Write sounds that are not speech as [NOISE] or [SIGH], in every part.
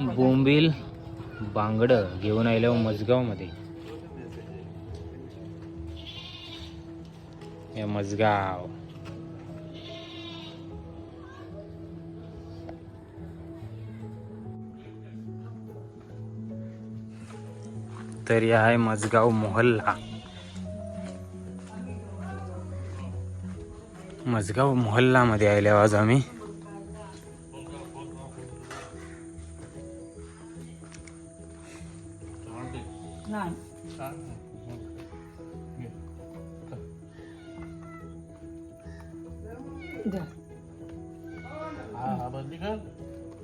बोंबील बांगड घेऊन आलो मजगावमध्ये. हे मजगाव. तर आहे मजगाव मोहल्ला. मजगाव मोहल्ला मध्ये आले आज आम्ही. द्या.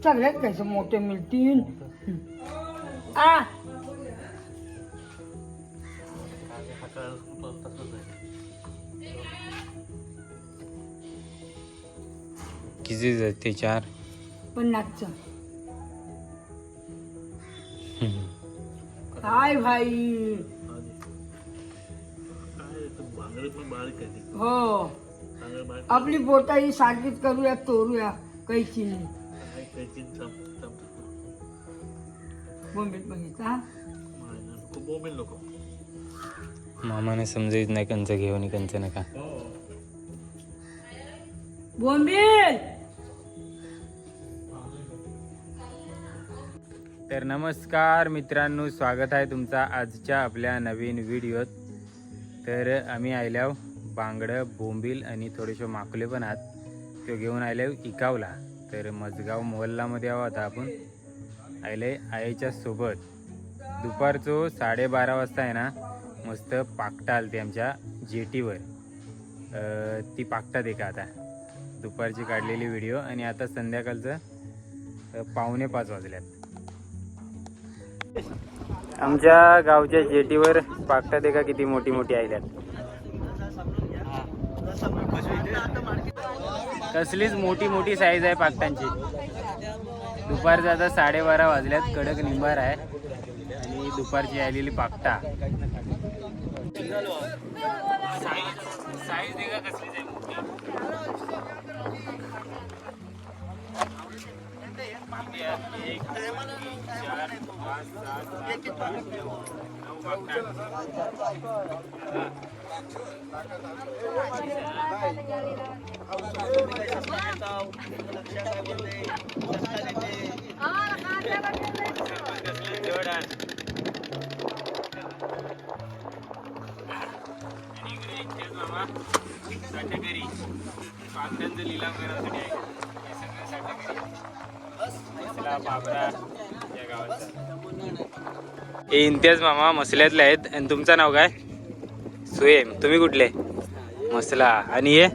सगळ्यात कैसे मोठे मिळतील. आ. किती ते चार? पन्नासचा. [LAUGHS] काय भाई? हो. आपली बोटा ही सारखीच करूया तोरूया कैची नाही. बोंबील मामाने समजायच नाही कंच घेऊन कंच नका. बोंबील! तर नमस्कार मित्रांनो स्वागत आहे तुमचा आजच्या आपल्या नवीन व्हिडिओत. तर आम्ही आयल्याव बांगडं बोंबील आणि थोडेसे माकुले पण आहात. तो घेऊन आले इकावला. तर मजगाव मोहल्लामध्ये आहोत आता आपण. आयले आईच्या सोबत. दुपारचो साडेबारा वाजता आहे ना? मस्त पाकटा आलते आमच्या जेटीवर. ती पाकटा देखा आता. दुपारची काढलेली व्हिडिओ आणि आता संध्याकाळचं पावणे पाच वाजल्यात. आमच्या गावच्या जेटीवर पाकटा देखा किती मोठी मोठी आयल्यात. कसलीच मोठी मोठी साईज आहे पाकटांची दुपारचं आता साडेबारा वाजल्यात कडक निंबार आहे. आणि दुपारची आलेली पाकटा. साईज साठेकरी लिलाव करण्यासाठी आहे हे सगळं साठेकरी मसला बाबरा या गावाचा हे इम्तियाज मामा मसल्यातले आहेत. आणि तुमचं नाव काय? सुएम तुम्ही कुठले? मसला. आणि हे?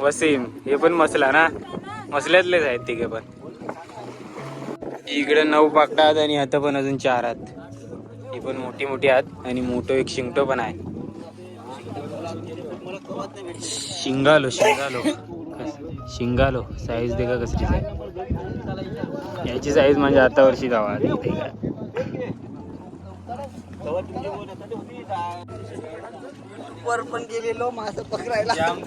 वसीम. हे पण मसला ना? मसल्यातलेच आहेत तिघे पण. इकडे नऊ पाकटा आहेत आणि आता पण अजून चार आहेत. ही पण मोठी मोठी आहेत आणि मोठं एक शिंगटो पण आहे. शिंगालो शिंगालो. शिंगालो. साईज देखा कसली आहे याची साईज म्हणजे आता वर्षी जावा. वर पण गेलेलो मासे पकडायला. जाम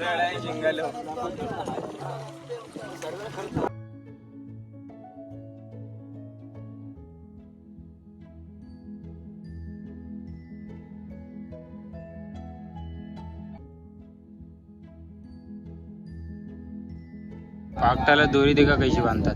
पाकटाला दोरी देखा कशी बांधतात?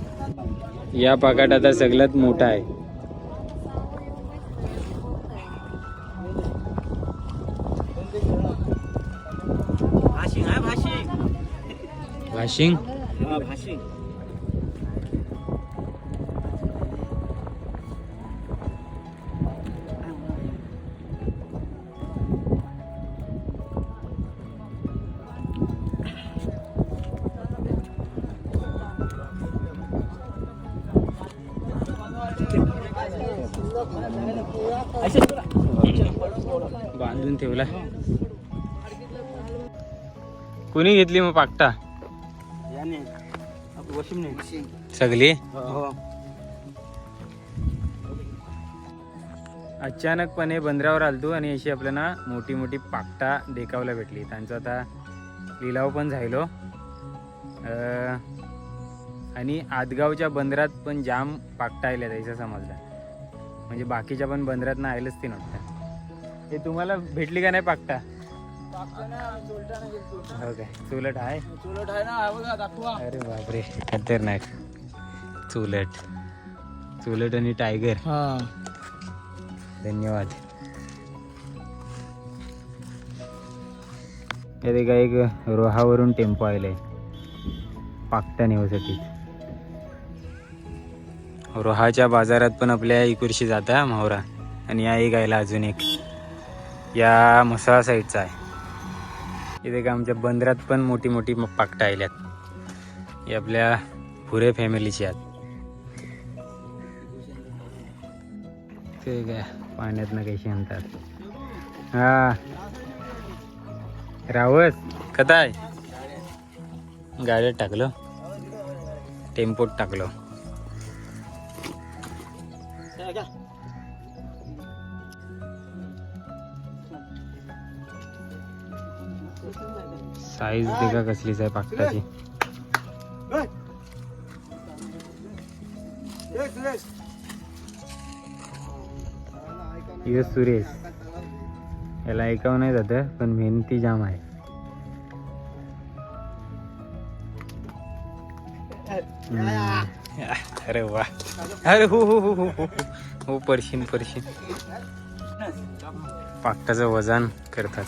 या पाकाट आता सगळ्यात मोठा आहे. भाशिंग. बांधून ठेवला कुणी घेतली मग पाकटा? सगळी? हो. अचानकपणे बंदरावर आलतो आणि अशी आपल्याला मोठी मोठी पाकटा देखावला भेटली. त्यांचा आता लिलाव पण झालो आणि आदगावच्या बंदरात पण जाम पाकटा आल्या त्याचं समजलं म्हणजे बाकीच्या पण बंदरात ना आयलंच ते नव्हतं. ते तुम्हाला भेटली का नाही पाकटा? हो काय? चुलट आहे? चुलट आहे ना अरे बापरे खतरनाक. चुलट चुलट आणि टायगर हा. धन्यवाद. यात का एक रोहावरून टेम्पो आलेला. आहे पाकटा नेण्यासाठी रोहाच्या बाजारात पण आपल्या इकुरशी जाता मावरा आणि या एक आयला अजून एक. या मसाळा साईडचा आहे. इथे का आमच्या बंदरात पण मोठी मोठी म- पाकटा आल्यात ही आपल्या पुरे फॅमिलीची आहेत. ते काय पाण्यात ना कशी आणतात हा. रावत कथा आहे गाड्यात टाकलो. टेम्पोत टाकलो. साईज देखा कसलीच आहे पाकटाची यो सुरेश याला ऐकावं नाही जात पण मेहनती जाम आहे. अरे वा. अरे हो हो हो हो हो हो परशीन परशीन पाकटाचं वजन करतात.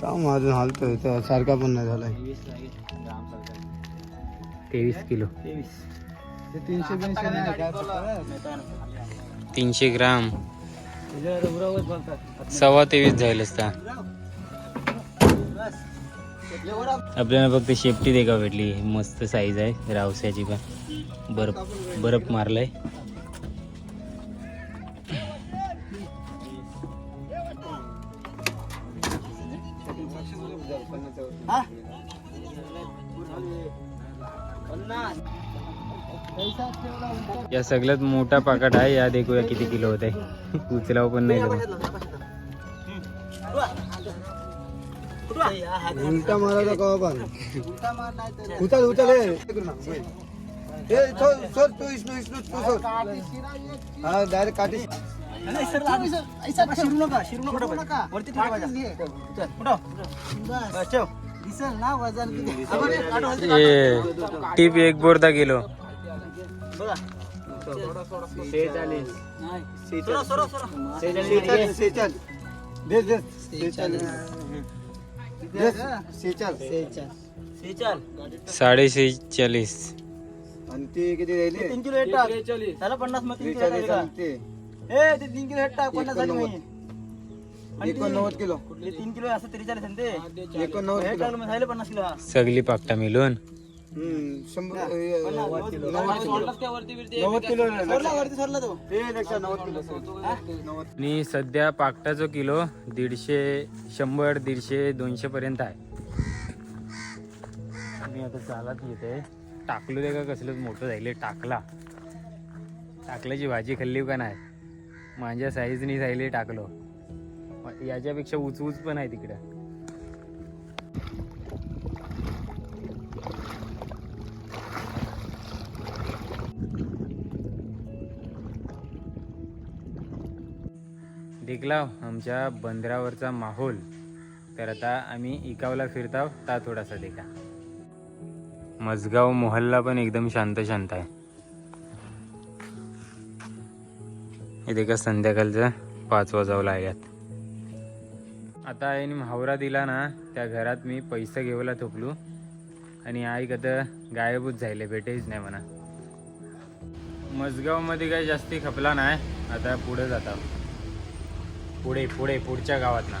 काम अजून हालतोय तर सारखा पण नाही झालाय. तेवीस किलो. तीनशे तीनशे ग्राम. सव्वा तेवीस जाईल असता आपल्याला फक्त शेपटी देखा भेटली. मस्त साईज आहे. रावसाची पण. बर्फ बर्फ मारलाय. या सगळ्यात मोठा पाकट आहे. या देखूया किती किलो होत. आहे उचलाव पण नाही. उलटा मारायला कवा पण उचल उचल हा डायरेक्ट काठी. टीप एक बोरदा गेलो साडे सेहेचाळीस आणि ते किती राहिले? तीन किलो हेट टाक. त्याला पन्नास मग तीन किलो ते. ए ते तीन किलो हेट टाक पन्नास झाली एकोणनव्वद. मी आणि एकोणनव्वद किलो. ते तीन किलो असं त्रेचाळीस आहे ना ते. एकोणनव्वद हेट किलो. टाकलं मग झाले पन्नास किलो. सगळी पाकटा मिळून. हम्म, शंभर ए, नव्वद किलो. नव्वद किलो. सरला वरती सरला तो. ते. लक्षात नव्वद किलो नव्वद आणि सध्या पाकटाचा किलो दीडशे शंभर दीडशे दोनशे पर्यंत आहे. मी आता चालत येते. टाकलो दे का कसलं मोठं जाईल टाकला. टाकल्याची भाजी खाल्ली का नाही? माझ्या साईजनी जायले टाकलो. मग याच्यापेक्षा उच उच पण आहे तिकडं. देखलाव आमच्या बंदरावरचा माहोल. तर आता आम्ही इकावला फिरताव ता थोडासा देखा. मजगाव मोहल्ला पण एकदम शांत शांत आहे. हे देखा संध्याकाळचं पाच वाजावं लागल्यात आता आईने हावरा दिला ना त्या घरात मी पैसे घेऊला थोपलो. आणि आई कदा गायबच झाले भेटेच नाही म्हणा. मजगावमध्ये काही जास्ती खपला नाही आता पुढे जाता पुढे पुढे पुढच्या गावात ना